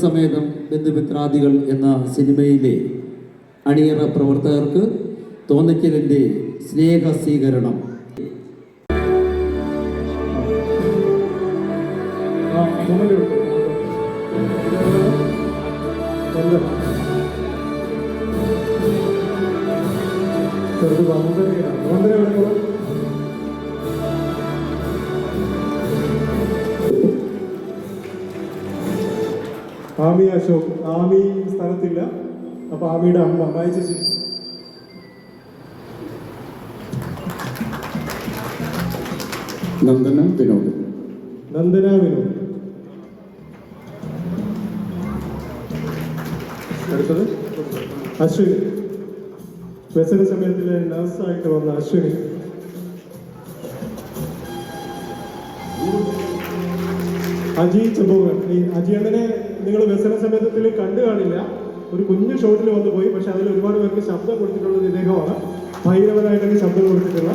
കുടുംബസമേതം ബന്ധുമിത്രാദികൾ എന്ന സിനിമയിലെ അണിയറ പ്രവർത്തകർക്ക് തോന്നിക്കലിന്റെ സ്നേഹ സ്വീകരണം ചെറുത് വന്ദനയാണ് വന്ദന ആമി അശോക് ആമി സ്ഥലത്തില്ല. അപ്പൊ ആമിയുടെ അമ്മ വായിച്ചു ചേച്ചി. നന്ദന വിനോദ്. നന്ദന വിനോദ്. അടുത്തത് അശ്വിനി. വ്യസന സമയത്തിലെ നഴ്സായിട്ട് വന്ന അശ്വിനി. അജി ചെമ്പോകൻ ഈ അജിയണ്ണനെ നിങ്ങൾ വ്യസന സമയത്തിൽ കണ്ടു കാണില്ല. ഒരു കുഞ്ഞു ഷോട്ടിൽ വന്നു പോയി. പക്ഷെ അതിൽ ഒരുപാട് പേർക്ക് ശബ്ദം കൊടുത്തിട്ടുള്ളത് ഇദ്ദേഹമാണ്. ഭൈരവനായിട്ടൊക്കെ ശബ്ദം കൊടുത്തിട്ടുള്ള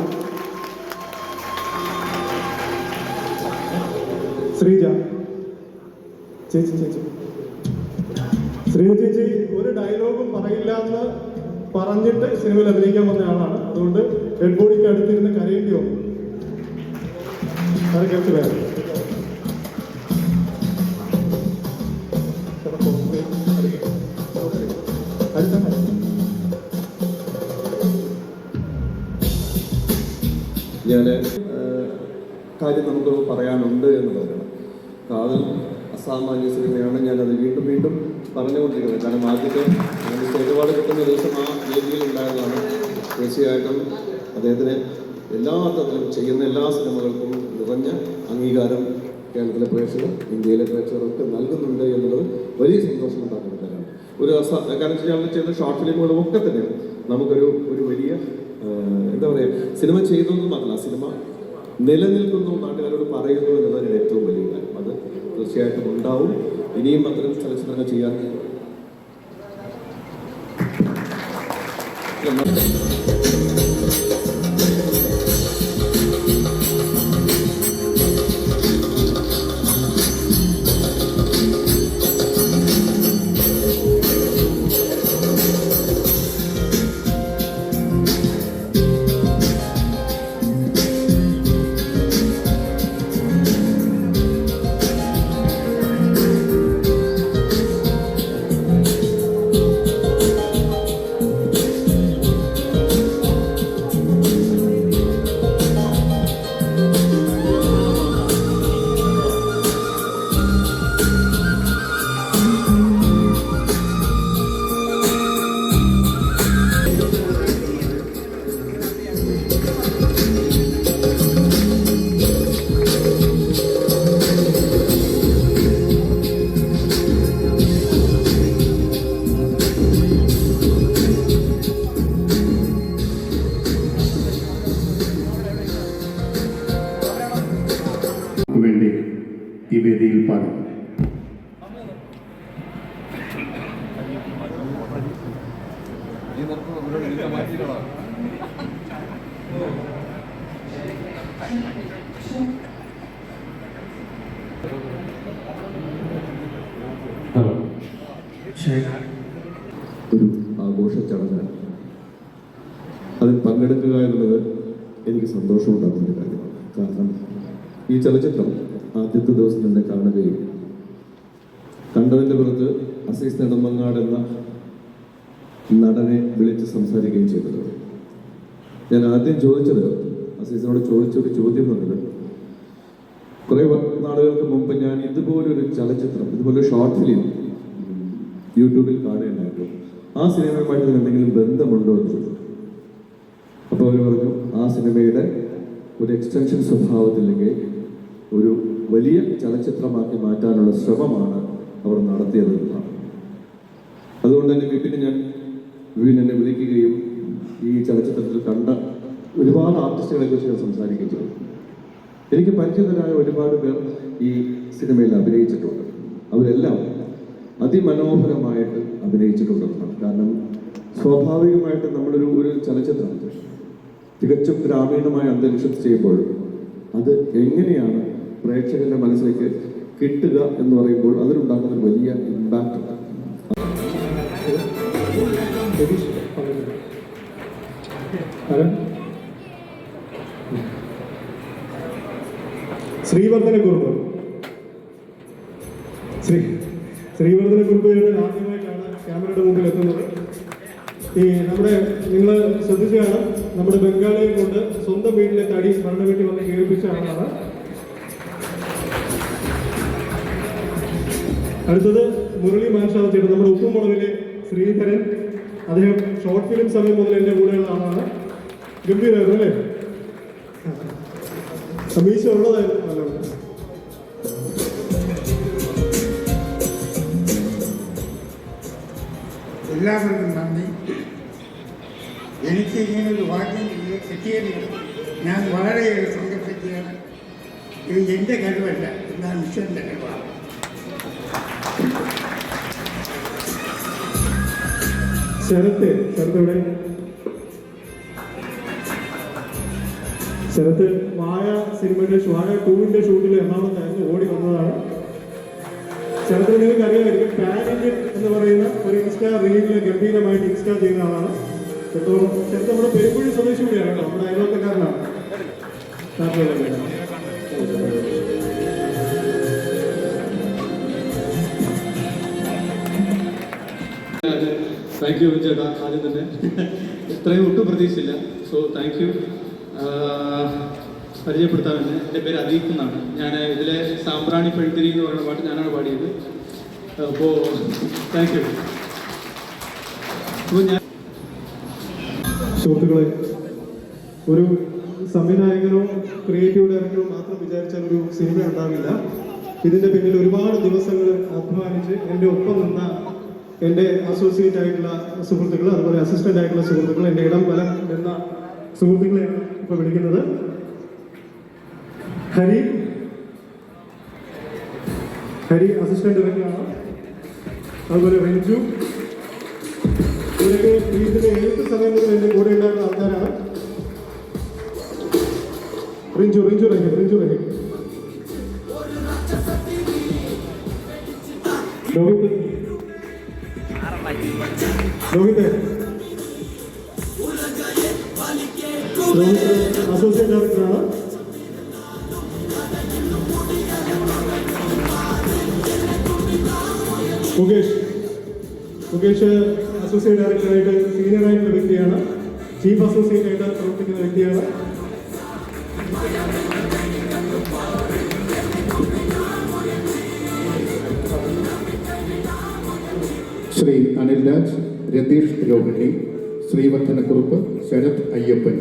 ശ്രീജ. ചേച്ചി ചേച്ചി. ശ്രീജ ചേച്ചി ഒരു ഡയലോഗും പറയില്ല എന്ന് പറഞ്ഞിട്ട് സിനിമയിൽ അഭിനയിക്കാൻ വന്ന ആളാണ്. അതുകൊണ്ട് ഡെഡ് ബോഡിക്ക് അടുത്തിരുന്ന് കരയേണ്ടി വന്നു. അത് കേട്ട് ഞാൻ കാര്യം നമുക്ക് പറയാനുണ്ട് എന്ന് പറയണം കാതൽ അസാമാന്യ സിനിമയാണ്. ഞാനത് വീണ്ടും വീണ്ടും പറഞ്ഞുകൊണ്ടിരിക്കുന്നത്. കാരണം ആദ്യത്തെ സ്റ്റേറ്റ് കിട്ടുന്ന ദിവസം ആ വേദിയിൽ ഉണ്ടായതാണ് തീർച്ചയായിട്ടും അദ്ദേഹത്തിന് എല്ലാ തരത്തിലും ചെയ്യുന്ന എല്ലാ സിനിമകൾക്കും നിറഞ്ഞ അംഗീകാരം കേരളത്തിലെ പ്രേക്ഷകർ ഇന്ത്യയിലെ പ്രേക്ഷകർക്ക് നൽകുന്നുണ്ട് എന്നുള്ളത് വലിയ സന്തോഷം ഉണ്ടാക്കുന്ന കാര്യമാണ്. ഒരു കാരണം വെച്ചാൽ ചെയ്യുന്ന ഷോർട്ട് ഫിലിമുകളും ഒക്കെ തന്നെ നമുക്കൊരു ഒരു വലിയ എന്താ പറയുക സിനിമ ചെയ്തു ചെയ്തതെന്ന് മാത്രമല്ല സിനിമ നിലനിൽക്കുന്നു നാട്ടുകാരോട് പറയുന്നു എന്നുള്ളതാണ് ഏറ്റവും വലിയ കാര്യം. അത് തീർച്ചയായിട്ടും ഉണ്ടാവും. ഇനിയും അത്തരം ചലച്ചിത്രങ്ങൾ ചെയ്യാൻ വേണ്ടി വേദിയിൽ പാടും ഒരു ആഘോഷ ചടങ്ങ്. അതിൽ പങ്കെടുക്കുക എന്നുള്ളത് എനിക്ക് സന്തോഷമുണ്ടാകുന്ന ഒരു കാര്യമാണ്. കാരണം ഈ ചലച്ചിത്രം ആദ്യത്തെ ദിവസം തന്നെ കാണുകയും കണ്ടതിന്റെ പുറത്ത് അസീസ് നെടുമങ്ങാട് എന്ന നടനെ വിളിച്ച് സംസാരിക്കുകയും ചെയ്തത്. ഞാൻ ആദ്യം ചോദിച്ചത് അസീസിനോട് ചോദിച്ചൊരു ചോദ്യം എന്നുള്ളത് കുറേ നാളുകൾക്ക് മുമ്പ് ഞാൻ ഇതുപോലൊരു ചലച്ചിത്രം ഇതുപോലൊരു ഷോർട്ട് ഫിലിം യൂട്യൂബിൽ കാണുകയുണ്ടായിരുന്നു. ആ സിനിമയുമായിട്ട് എന്തെങ്കിലും ബന്ധമുണ്ടോ എന്ന് ചോദിച്ചു. അപ്പോൾ അവർ പറഞ്ഞു ആ സിനിമയുടെ ഒരു എക്സ്റ്റൻഷൻ സ്വഭാവത്തില്ലെങ്കിൽ ഒരു വലിയ ചലച്ചിത്രമാക്കി മാറ്റാനുള്ള ശ്രമമാണ് അവർ നടത്തിയത്. എന്നാണ് അതുകൊണ്ട് തന്നെ വിപിന് ഞാൻ വിപിൻ വിളിക്കുകയും ഈ ചലച്ചിത്രത്തിൽ കണ്ട ഒരുപാട് ആർട്ടിസ്റ്റുകളെ കുറിച്ച് ഞാൻ സംസാരിക്കുകയും ചെയ്തു. എനിക്ക് പരിചിതരായ ഒരുപാട് പേർ ഈ സിനിമയിൽ അഭിനയിച്ചിട്ടുണ്ട്. അവരെല്ലാം അതിമനോഹരമായിട്ട് അഭിനയിച്ചിട്ടുണ്ടെന്നാണ് കാരണം സ്വാഭാവികമായിട്ട് നമ്മളൊരു ഒരു ചലച്ചിത്രം തികച്ചും ഗ്രാമീണമായ അന്തരീക്ഷത്തിൽ ചെയ്യുമ്പോൾ അത് എങ്ങനെയാണ് പ്രേക്ഷകന്റെ മനസ്സിലേക്ക് കിട്ടുക എന്ന് പറയുമ്പോൾ അതിലുണ്ടാക്കുന്ന വലിയ പങ്കെടുക്കുന്നു. ശ്രീവർദ്ധന കുറുപ്പ്. ശ്രീ ശ്രീവർദ്ധന കുറുപ്പ് ആദ്യമായിട്ടാണ് ക്യാമറയുടെ മുമ്പിൽ എത്തുന്നത്. ഈ നമ്മുടെ നിങ്ങൾ ശ്രദ്ധിച്ചാണ് നമ്മുടെ ബംഗാളിയെ കൊണ്ട് സ്വന്തം വീട്ടിലെ തടി മരണ വീട്ടിൽ വന്ന് കേൾപ്പിച്ച ആളാണ് അടുത്തത് മുരളി മാഷാവത്തിയുടെ നമ്മുടെ ഉപ്പുമുളവിലെ ശ്രീധരൻ. അദ്ദേഹം ഷോർട്ട് ഫിലിം സമയം മുതൽ എന്റെ കൂടെയുള്ള ആളാണ്. ഗംഭീരായിരുന്നു അല്ലേ? സമീശ ഉള്ളതായിരുന്നു നല്ലോണം എല്ലാവർക്കും നന്ദി. എനിക്ക് ഇങ്ങനെ ഒരു വാക്യം കിട്ടിയതിൽ ഞാൻ വളരെയേറെ സന്തോഷിക്കുകയാണ് ഇത് എന്റെ കഴിവല്ല എന്നാൽ ഈശ്വരന്റെ കഴിവാണ്. ശരത്ത് ശരത്ത് ഇവിടെ ശരത്ത് വായ സിനിമയുടെ മായ ടൂവിന്റെ ഷൂട്ടിൽ എറണാകുളത്തായിരുന്നു ഓടി വന്നതാണ്. ശരത്ത് നിങ്ങൾക്ക് അറിയാമായിരിക്കും പാൻ ഇന്ത്യൻ എന്ന് പറയുന്ന ഒരു ഇൻസ്റ്റാ റീലിൽ ഗംഭീരമായിട്ട് ഇൻസ്റ്റാ ചെയ്യുന്ന ആളാണ്. ശരത്തോളം ശരത്ത് നമ്മുടെ പെരുമ്പുഴി സ്വദേശി കൂടിയാണ് കേട്ടോ നമ്മുടെ അയൽവക്കക്കാരനാണ്. യു ചേട്ടാ ആദ്യം തന്നെ. ഇത്രയും ഒട്ടും പ്രതീക്ഷയില്ല സോ താങ്ക് യു പരിചയപ്പെടുത്താൻ തന്നെ എന്റെ പേര് അദീപ് എന്നാണ്. ഞാൻ ഇതിലെ സാമ്പ്രാണി പെഴുത്തിരി എന്ന് പറയുന്ന പാട്ട് ഞാനാണ് പാടിയത്. അപ്പോൾ താങ്ക് യു അപ്പോൾ ഞാൻ സുഹൃത്തുക്കളെ ഒരു സംവിധായകനോ ക്രിയേറ്റീവ് ഡയറക്ടറോ മാത്രം വിചാരിച്ചാൽ ഒരു സിനിമ ഉണ്ടാവില്ല. ഇതിന്റെ പിന്നിൽ ഒരുപാട് ദിവസങ്ങൾ അധ്വാനിച്ച് എന്റെ ഒപ്പം നിന്ന എന്റെ അസോസിയേറ്റ് ആയിട്ടുള്ള സുഹൃത്തുക്കൾ അതുപോലെ അസിസ്റ്റന്റ് ആയിട്ടുള്ള സുഹൃത്തുക്കൾ എന്റെ ഇടം പല എന്ന സുഹൃത്തുക്കളെ ഇപ്പോൾ വിളിക്കുന്നത്. ഹരി. ഹരി അസിസ്റ്റന്റ് ഡയറക്ടറാണ് അതുപോലെ റിഞ്ചു. ഇവരൊക്കെ വീട്ടിലെ ഏത് സമയത്തും എന്റെ കൂടെ ഉണ്ടായിരുന്ന ആൾക്കാരാണ്. റിഞ്ചു റിഞ്ചു റഹീം റിഞ്ചു റഹീം. ലോഹിത് ലോഹിത് ലോഹിത് അസോസിയേറ്റ് ഡയറക്ടറാണ്? മുകേഷ്. മുകേഷ് അസോസിയേറ്റ് ഡയറക്ടറായിട്ട് സീനിയർ ആയിട്ടുള്ള വ്യക്തിയാണ്. ചീഫ് അസോസിയേറ്റ് ആയിട്ട് പ്രവർത്തിക്കുന്ന വ്യക്തിയാണ്. ശ്രീ അനിൽ രതീഷ് രോഹിണി ശ്രീവർദ്ധനക്കുറുപ്പ് ശരത് അയ്യപ്പൻ.